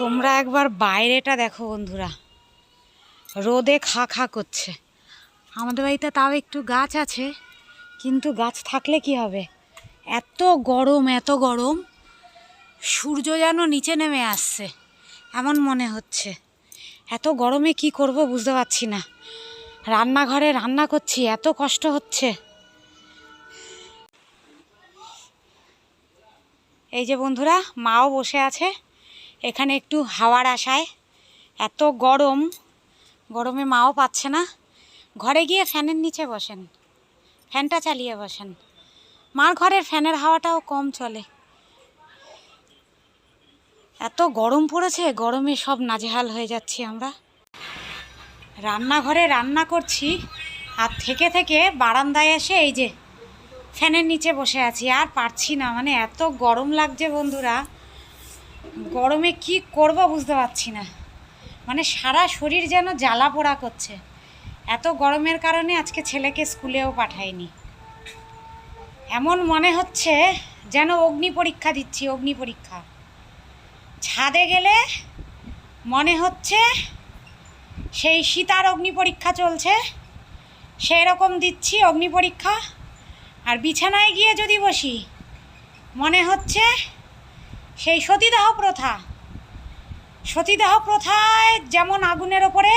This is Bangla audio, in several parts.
তোমরা একবার বাইরেটা দেখো বন্ধুরা। রোদে খা খা করছে। আমাদের বাড়িতে তাও একটু গাছ আছে, কিন্তু গাছ থাকলে কি হবে? এত গরম এত গরম। সূর্য যেন নিচে নেমে আসছে, এমন মনে হচ্ছে। এত গরমে কি করব বুঝতে পারছি না। রান্নাঘরে রান্না করছি, এত কষ্ট হচ্ছে। এই যে বন্ধুরা, মাও বসে আছে। এখানে একটু হাওয়ার আশায়। এত গরম, গরমে মাও পাচ্ছে না। ঘরে গিয়ে ফ্যানের নিচে বসেন, ফ্যানটা চালিয়ে বসেন। মার ঘরের ফ্যানের হাওয়াটাও কম চলে। এত গরম পড়েছে, গরমে সব নাজেহাল হয়ে যাচ্ছি আমরা। রান্নাঘরে রান্না করছি, আর থেকে থেকে বারান্দায় এসে এই যে ফ্যানের নিচে বসে আছি, আর পারছি না। মানে এত গরম লাগছে বন্ধুরা। গরমে কি করব বুঝতে পারছি না। মানে সারা শরীর যেন জ্বালা পোড়া করছে। এত গরমের কারণে আজকে ছেলেকে স্কুলেও পাঠাইনি। এমন মনে হচ্ছে যেন অগ্নি পরীক্ষা দিচ্ছি, অগ্নি পরীক্ষা। ছাদে গেলে মনে হচ্ছে সেই সীতার অগ্নি পরীক্ষা চলছে। সেই রকম দিচ্ছি অগ্নি পরীক্ষা। আর বিছানায় গিয়ে যদি বসি, মনে হচ্ছে সেই সতীদাহ প্রথা। সতীদাহ প্রথায় যেমন আগুনের ওপরে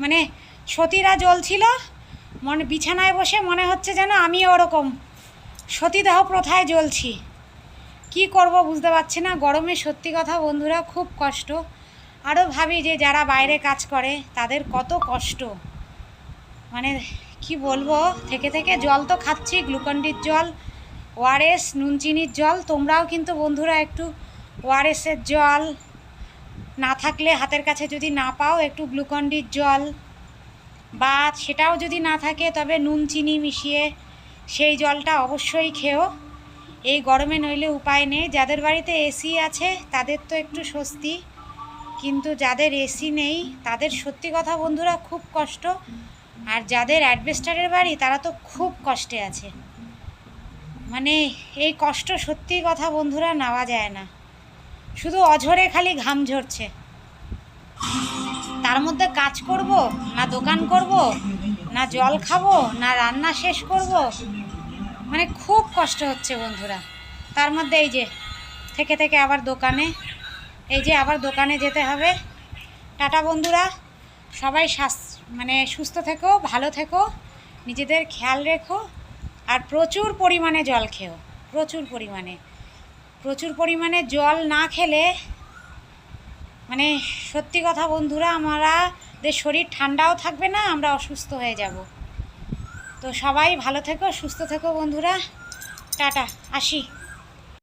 মানে সতীরা জ্বলছিল, মনে বিছানায় বসে মনে হচ্ছে যেন আমি ওরকম। সতীদাহ প্রথায় জ্বলছি। কি করব বুঝতে পারছি না, গরমে সত্যি কথা বন্ধুরা খুব কষ্ট। আরও ভাবি যে যারা বাইরে কাজ করে, তাদের কত কষ্ট। মানে কি বলব, থেকে থেকে জল তো খাচ্ছি, গ্লুকন্ডির জল ওআরএস নুন চিনির জল, তোমরাও কিন্তু বন্ধুরা একটু ওআরএসের জল। না থাকলে হাতের কাছে যদি না পাও, একটু গ্লুকন্ডির জল। বা সেটাও যদি না থাকে, তবে নুন চিনি মিশিয়ে সেই জলটা অবশ্যই খেও। এই গরমে নইলে উপায় নেই। যাদের বাড়িতে এসি আছে, তাদের তো একটু স্বস্তি। কিন্তু যাদের এসি নেই, তাদের সত্যি কথা বন্ধুরা খুব কষ্ট। আর যাদের অ্যাডভেস্টারের বাড়ি, তারা তো খুব কষ্টে আছে। মানে এই কষ্ট সত্যি কথা বন্ধুরা নেওয়া যায় না। শুধু অঝরে খালি ঘাম ঝরছে। তার মধ্যে কাজ করব, না দোকান করব, না জল খাব, না রান্না শেষ করব। মানে খুব কষ্ট হচ্ছে বন্ধুরা। তার মধ্যে এই যে, থেকে থেকে আবার দোকানে, এই যে আবার দোকানে যেতে হবে। টাটা বন্ধুরা। সবাই মানে সুস্থ থেকো, ভালো থেকো, নিজেদের খেয়াল রেখো। আর প্রচুর পরিমাণে জল খেও, প্রচুর পরিমাণে। প্রচুর পরিমাণে জল না খেলে মানে সত্যি কথা বন্ধুরা আমাদের শরীর ঠান্ডাও থাকবে না, আমরা অসুস্থ হয়ে যাব। তো সবাই ভালো থেকো, সুস্থ থেকো বন্ধুরা। টাটা, আসি।